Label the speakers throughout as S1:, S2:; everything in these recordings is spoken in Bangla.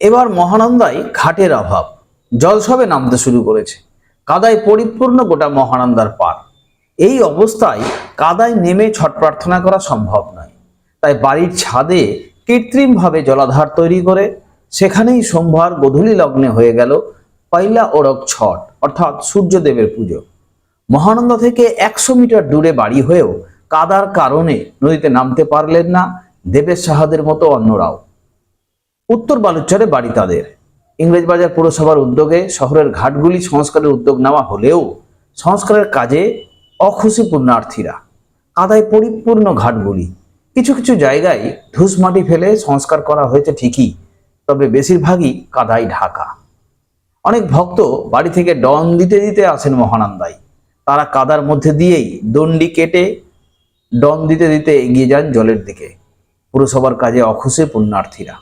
S1: এবার মহানন্দায় ঘাটের অভাব। জল সবে নামতে শুরু করেছে। কাদায় পরিপূর্ণ গোটা মহানন্দার পার। এই অবস্থায় কাদায় নেমে ছট প্রার্থনা করা সম্ভব নয়। তাই বাড়ির ছাদে কৃত্রিমভাবে জলাধার তৈরি করে সেখানেই সোমবার গধূলি লগ্নে হয়ে গেল পয়লা ওরক ছট, অর্থাৎ সূর্যদেবের পুজো। মহানন্দা থেকে একশো মিটার দূরে বাড়ি হয়েও কাদার কারণে নদীতে নামতে পারলেন না দেবের সাহাদের মতো অন্যরাও। উত্তর বালুচরে বাড়ি তাদের। ইংরেজবাজার পুরসভার উদ্যোগে শহরের ঘাটগুলি সংস্কারের উদ্যোগ নেওয়া হলেও সংস্কারের কাজে অখুশি পুণ্যার্থীরা কাদায় পরিপূর্ণ ঘাটগুলি। কিছু কিছু জায়গায় ধূস মাটি ফেলে সংস্কার করা হয়েছে ঠিকই, তবে বেশিরভাগই কাদায় ঢাকা। অনেক ভক্ত বাড়ি থেকে ডন দিতে দিতে আসেন মহানন্দায়। তারা কাদার মধ্যে দিয়েই দণ্ডি কেটে ডন দিতে দিতে এগিয়ে যান জলের দিকে। পুরসভার কাজে অখুশি পুণ্যার্থীরা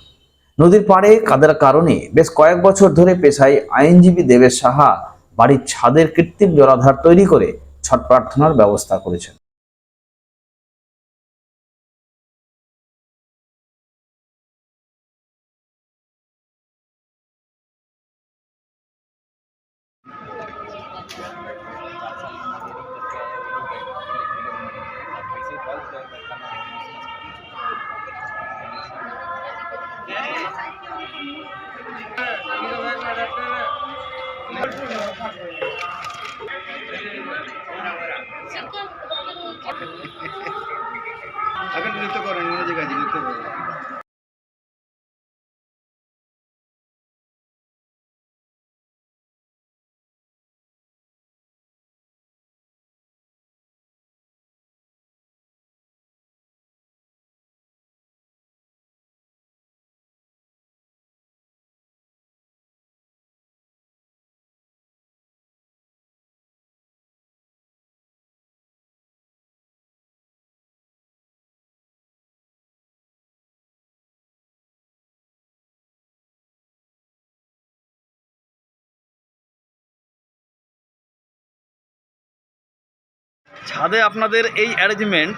S1: নদীর পাড়ে কাদার কারণে বেশ কয়েক বছর ধরে পেশায় আইনজীবী দেবেশ সাহা বাড়ির ছাদের কৃত্রিম জলাধার তৈরি করে ছট প্রার্থনার ব্যবস্থা করেছেন।
S2: আগে নৃত্য করেন ইংরেজি কাজে নৃত্য করেন।
S3: ছাদে আপনাদের এই অ্যারেঞ্জমেন্ট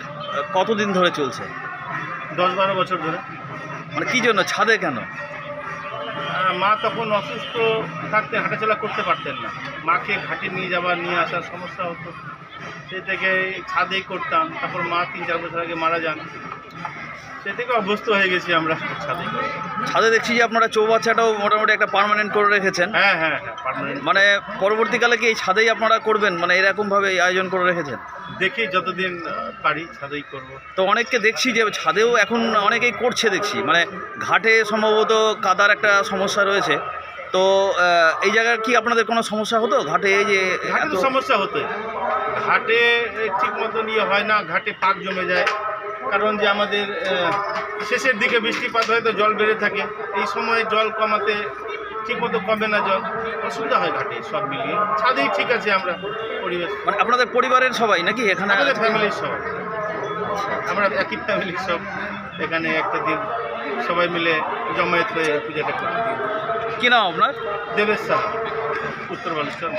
S3: কতদিন ধরে চলছে?
S2: দশ বারো বছর ধরে।
S3: মানে কী জন্য? ছাদে কেন?
S2: মা তখন অসুস্থ থাকতে হাঁটাচলা করতে পারতেন না। মাকে ঘাটে নিয়ে যাওয়া নিয়ে আসার সমস্যা হতো। সেই থেকে ছাদেই করতাম। তারপর মা তিন চার বছর আগে মারা যান। সে থেকে অভ্যস্ত হয়ে গেছি আমরা ছাদে।
S3: ছাদে দেখছি যে আপনারা চৌবাচ্চাটাও মোটামুটি একটা পার্মানেন্ট করে রেখেছেন।
S2: হ্যাঁ হ্যাঁ হ্যাঁ পার্মানেন্ট
S3: মানে পরবর্তীকালে কি এই ছাদেই আপনারা করবেন? মানে এরকমভাবে আয়োজন করে রেখেছেন?
S2: দেখি যতদিন পারি ছাদেই করব।
S3: তো অনেককে দেখছি যে ছাদেও এখন অনেকেই করছে দেখছি। মানে ঘাটে সম্ভবত কাদার একটা সমস্যা রয়েছে। তো এই জায়গায় কি আপনাদের কোনো সমস্যা হতো? ঘাটে এই যে
S2: ঘাটে সমস্যা হতো ঘাটে ঠিক মতো নিয়ে হয় না। ঘাটে পাক জমে যায়। কারণ যে আমাদের শেষের দিকে বৃষ্টিপাত হয় তো জল বেড়ে থাকে এই সময় জল কমাতে ঠিক মতো কমে না জল অসুবিধা হয় ঘাটে সব মিলিয়ে। ছাদেই ঠিক আছে আমরা পরিবেশ।
S3: মানে আপনাদের পরিবারের সবাই নাকি এখানে
S2: আমাদের ফ্যামিলির সব আমরা একই ফ্যামিলির সব। এখানে একটা দিন সবাই মিলে জমায়েত হয়ে পূজাটা করি
S3: কি নাম আপনার?
S2: দেবেশ সাহা উত্তর বালেশ্বর